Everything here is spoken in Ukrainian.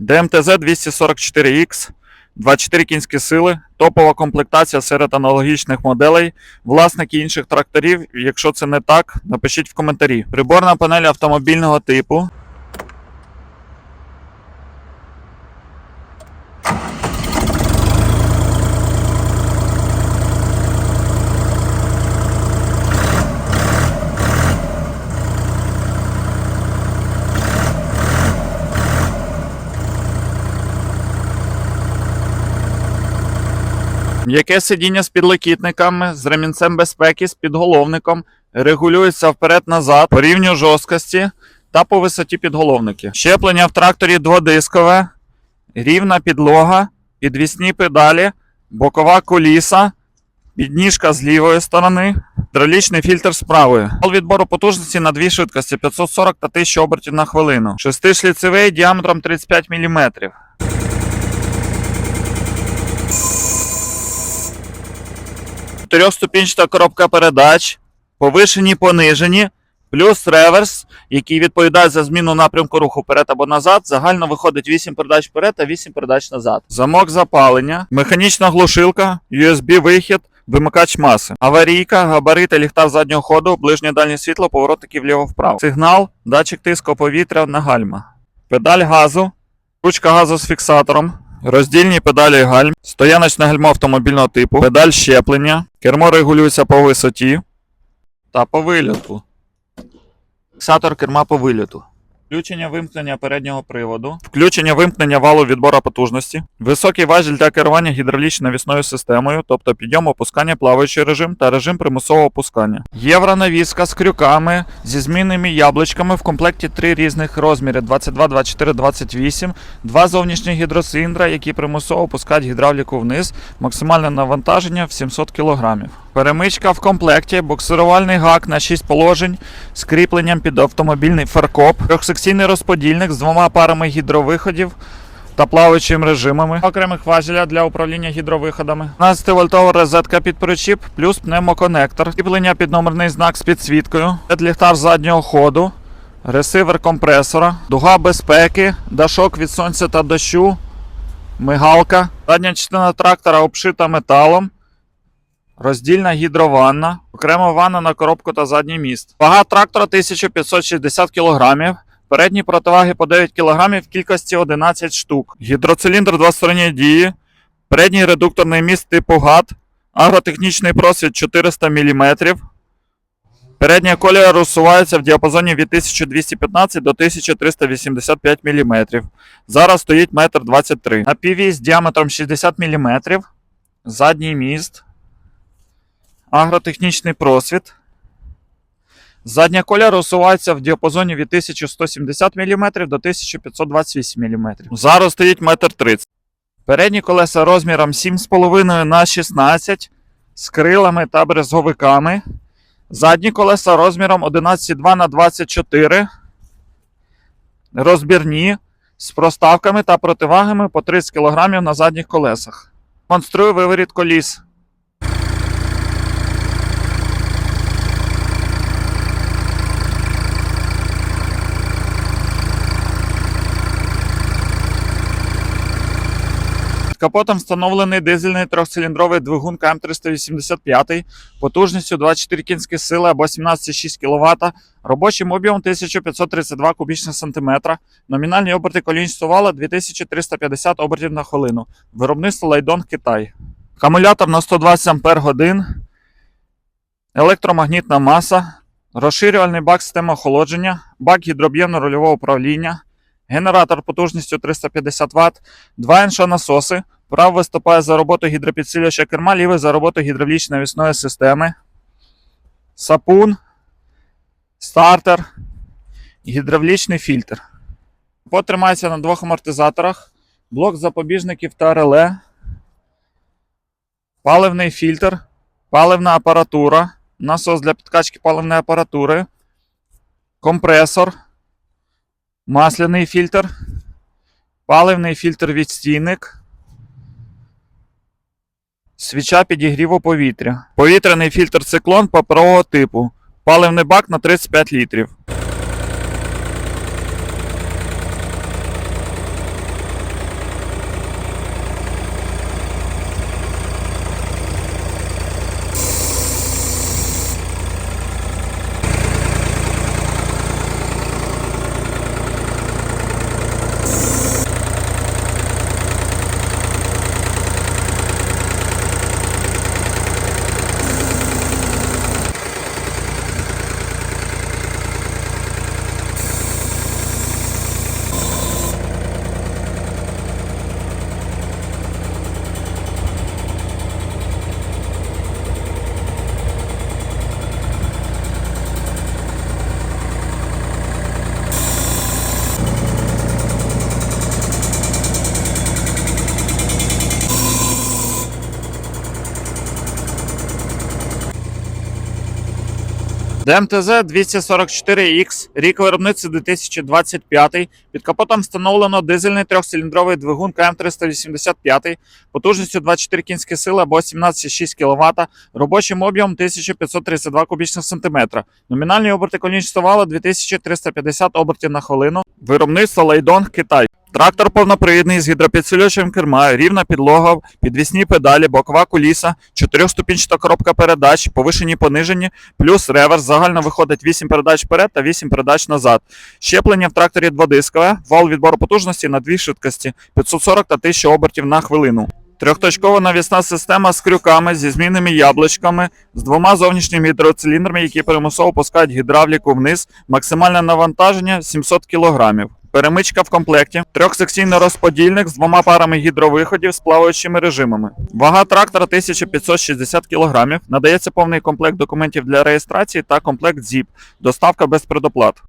ДМТЗ 244X, 24 кінські сили, топова комплектація серед аналогічних моделей, власники інших тракторів. Якщо це не так, напишіть в коментарі. Приборна панель автомобільного типу. М'яке сидіння з підлокітниками, з ремінцем безпеки, з підголовником, регулюється вперед-назад по рівню жорсткості та по висоті підголовники. Щеплення в тракторі дводискове, рівна підлога, підвісні педалі, бокова коліса, підніжка з лівої сторони, гідравлічний фільтр з правої. Вал відбору потужності на дві швидкості 540 та 1000 обертів на хвилину. Шестишліцевий діаметром 35 мм. Чотирьохступінчата коробка передач, повишені, понижені, плюс реверс, який відповідає за зміну напрямку руху вперед або назад. Загально виходить 8 передач вперед та 8 передач назад. Замок запалення, механічна глушилка, USB-вихід. Вимикач маси, аварійка, габарити, ліхтар заднього ходу, ближнє дальнє світло, поворотики вліво-вправо. Сигнал, датчик тиску повітря на гальма. Педаль газу, ручка газу з фіксатором, роздільні педалі гальм, стояночне гальмо автомобільного типу, педаль щеплення, кермо регулюється по висоті та по виліту. Фіксатор керма по вильоту. Включення вимкнення переднього приводу, включення вимкнення валу відбора потужності, високий важіль для керування гідравлічно-навісною системою, тобто підйом опускання плаваючий режим та режим примусового опускання. Євронавіска з крюками зі змінними яблучками в комплекті три різних розміри 22, 24, 28, два зовнішні гідросиндра, які примусово опускають гідравліку вниз, максимальне навантаження в 700 кг. Перемичка в комплекті, буксирувальний гак на 6 положень з кріпленням під автомобільний фаркоп, трьохсекційний розподільник з двома парами гідровиходів та плаваючими режимами, окремих важеля для управління гідровиходами, 12 вольтова розетка під причіп, плюс пневмоконектор, кріплення під номерний знак з підсвіткою, ліхтар заднього ходу, ресивер компресора, дуга безпеки, дашок від сонця та дощу, мигалка, задня частина трактора обшита металом. Роздільна гідрованна, окрема ванна на коробку та задній міст. Вага трактора 1560 кг. Передні противаги по 9 кг в кількості 11 штук. Гідроциліндр двосторонньої дії. Передній редукторний міст типу ГАТ. Агротехнічний просвіт 400 мм. Передня колія розсувається в діапазоні від 1215 до 1385 мм. Зараз стоїть 1,23 м. Напіввісь діаметром 60 мм. Задній міст агротехнічний просвіт. Задня коля розсувається в діапазоні від 1170 мм до 1528 мм. Зараз стоїть 1,30 м. Передні колеса розміром 7,5 на 16 з крилами та брезговиками. Задні колеса розміром 11,2 на 24 розбірні з проставками та противагами по 30 кг на задніх колесах. Конструю виворіт коліс. Капотом встановлений дизельний трьохциліндровий двигун КМ385 потужністю 24 кінські сили або 17,6 кВт, робочим об'ємом 1532 кубічних сантиметра, номінальні оберти колінчатого вала 2350 обертів на хвилину. Виробництво Лайдон Китай. Акумулятор на 120 Ампер годин, електромагнітна маса, розширювальний бак системи охолодження, бак гідроб'ємно-рульового управління, генератор потужністю 350 Вт, два інша насоси. Правий виступає за роботу гідропідсилювача керма, лівий за роботу гідравлічно-навісної системи, сапун, стартер, гідравлічний фільтр. Капот тримається на двох амортизаторах, блок запобіжників та реле, паливний фільтр, паливна апаратура, насос для підкачки паливної апаратури, компресор, масляний фільтр, паливний фільтр відстійник, свіча підігріву повітря, повітряний фільтр циклон паперового типу, паливний бак на 35 літрів. ДМТЗ 244X, рік виробництва 2025. Під капотом встановлено дизельний трьохциліндровий двигун КМ385 потужністю 24 кінські сили або 17,6 кВт, робочим об'ємом 1532 кубічних сантиметра. Номінальні оберти конічного вала 2350 обертів на хвилину. Виробництво Лайдонг Китай. Трактор повнопривідний з гідропідсилювачем керма, рівна підлога, підвісні педалі, бокова куліса, чотирьохступінчата коробка передач, повишені понижені, плюс реверс. Загально виходить 8 передач вперед та 8 передач назад. Щеплення в тракторі дводискове, вал відбору потужності на дві швидкості 540 та 1000 обертів на хвилину. Трьохточкова навісна система з крюками зі змінними яблучками, з двома зовнішніми гідроциліндрами, які примусово пускають гідравліку вниз. Максимальне навантаження 700 кг. Перемичка в комплекті, трьохсекційний розподільник з двома парами гідровиходів з плаваючими режимами. Вага трактора 1560 кг. Надається повний комплект документів для реєстрації та комплект ЗІП, Доставка без предоплат.